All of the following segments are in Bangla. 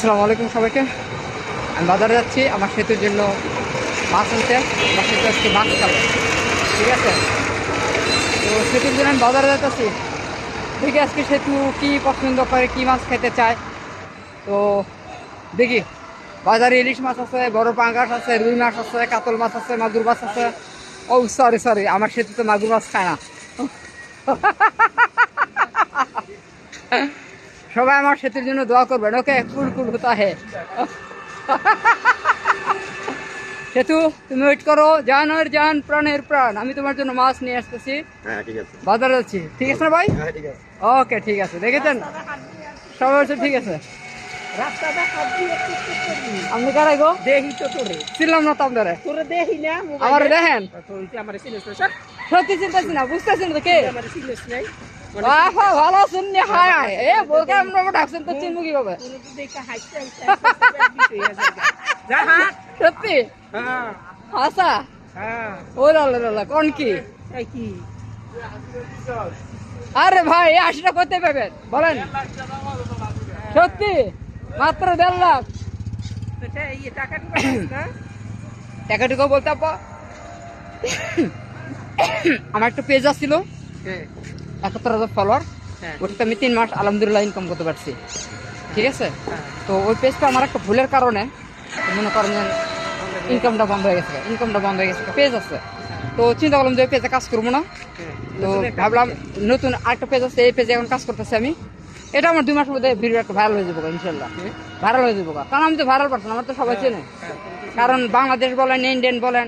আসসালামু আলাইকুম সবাইকে। আমি বাজারে যাচ্ছি, আমার সেতুর জন্য মাছ আনতে আমার সেতু আজকে মাছ খাবে ঠিক আছে? তো সেতুর জন্য আমি বাজারে যাচ্ছি দেখি আজকে সেতু কী পছন্দ করে, কী মাছ খেতে চায়। তো দেখি, বাজারে ইলিশ মাছ আছে, বড় পাঙ্গাস আছে, রুই মাছ আছে, কাতল মাছ আছে, মাগুর মাছ আছে। ও সরি সরি আমার সেতু তো মাগুর মাছ খায় না। সবাই আমার সেতুর জন্য দোয়া করবেন ওকে? কুল কুল হতা হে। সেতু তুমি ওয়েট করো। জানের জান প্রাণের প্রাণ। আমি তোমার জন্য মাছ নিয়ে আসতেছি। হ্যাঁ ঠিক আছে। বাজারে যাচ্ছি। ঠিক আছে না ভাই? হ্যাঁ ঠিক আছে। ওকে ঠিক আছে। দেখেছেন? সবাই বলছে ঠিক আছে। আপনি কারাই গো? দেহি তো তোরে। ছিলাম না তো আপনারা। তোরে দেহি না আমার দেখেন? সত্যি চিন্তাছি না বুঝতেছি না তো কে? আমারে নাই। ভালো এ তো চিনবো সত্যি? আচ্ছা। ও কোন আরে ভাই আশিটা করতে পাবেন বলেন। সত্যি? মাত্র দেড় লাখ। টাকাটুকু বলতে আমার একটা পেজ আসছিল। একাত্তর হাজার ফলোয়ার হ্যাঁ। ওটাতে আমি তিন মাস আলহামদুলিল্লাহ ইনকাম করতে পারছি। ঠিক আছে? হ্যাঁ। তো ওই পেজটা আমার একটা ভুলের কারণে মনে করেন ইনকামটা বন্ধ হয়ে গেছে ইনকামটা বন্ধ হয়ে গেছে পেজ আছে। তো চিন্তা করলাম যে পেজে কাজ করব না। হ্যাঁ। তো ভাবলাম নতুন আরেকটা পেজ আছে এই পেজে এখন কাজ করতেছি আমি। এটা আমার দুই মাসের মধ্যে ভিডিও একটা ভাইরাল হয়ে যাব ইনশাল্লাহ। হ্যাঁ। ভাইরাল হয়ে যাব। কারণ আমি তো ভাইরাল পারছেন আমার তো সবাই চেনে। কারণ বাংলাদেশ বলেন ইন্ডিয়ান বলেন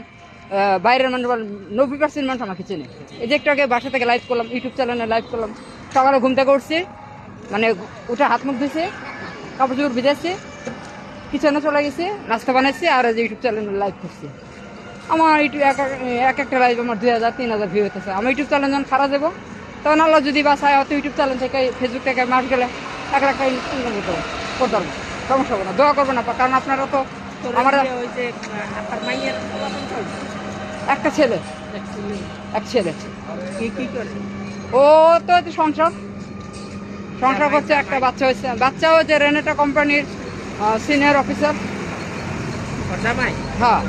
বাইরের মানুষ বলেন নব্বই পার্সেন্ট মানুষ আমাকে চেনে। এই যে একটু আগে বাসা থেকে লাইভ করলাম ইউটিউব চ্যানেলে লাইভ করলাম। সকালে ঘুম থেকে উঠছি মানে উঠে হাত মুখ ধুয়েছে কাপড় চোপড় ভিজাচ্ছি কিচেনে চলে গেছি নাস্তা বানাইছি আর এই যে ইউটিউব চ্যানেলে লাইভ করছি। আমার ইউটিউব এক এক- এক একটা লাইভ আমার দুই হাজার তিন হাজার ভিউ হতেছে আমার ইউটিউব চ্যানেল যখন খারাপ যাব তখন আল্লাহ যদি বাসায় হয়তো ইউটিউব চ্যানেল থেকে ফেসবুক থেকে মাস গেলে এক লাখ ইনকাম করতে করতে পারব সমস্যা হবে না দোয়া করবেন না কারণ আপনারা তো আমার একটা ছেলে। এক ছেলে। ও তো সংসার। সংসার করছে একটা বাচ্চা হয়েছে। বাচ্চা হচ্ছে রেনেটা কোম্পানির সিনিয়র অফিসার হ্যাঁ।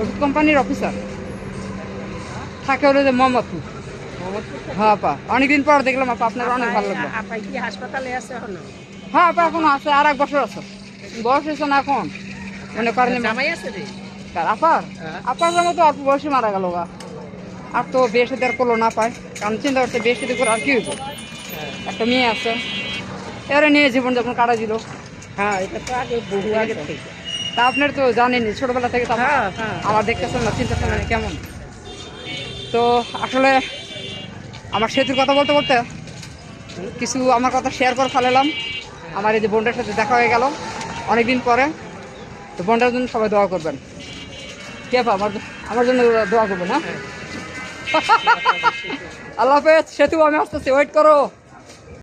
ওষুধ কোম্পানির অফিসার থাকে হলো যে মোহাম্মদপুর হ্যাঁ আপা অনেকদিন পর দেখলাম আপা আপনার অনেক ভালো লাগল। হাসপাতালে আছে হ্যাঁ আপা এখন আছে আর এক বছর আছে। বয়স হয়েছে না এখন। মনে করেন জামাই আছে রে? কার আপার। আপার জন্য তো অল্প বয়সে মারা গেল গা। আর তো বিয়ে সাথে আর করল না পায়। কারণ চিন্তা করতে বিয়ে সাথে করে আর কি হইব? একটা মেয়ে আছে। এবারে নিয়ে জীবনযাপন কাটা দিল। হ্যাঁ এটা তো আগে বহু আগে থেকে। তা আপনার তো জানেনই ছোটবেলা থেকে আমার- হ্যাঁ হ্যাঁ। আমার দেখতেছেন না চিন্তা করেন কেমন। তো আসলে আমার সেতুর কথা বলতে বলতে কিছু আমার কথা শেয়ার করে ফেলালাম। আমার এই যে বোনটার সাথে দেখা হয়ে গেল অনেকদিন পরে। তো বোনটার জন্য সবাই দোয়া করবেন। কে পা আমার আমার জন্য দোয়া করবেন না আল্লাহ হাফেজ সেতু আমি আসতেছি ওয়েট করো।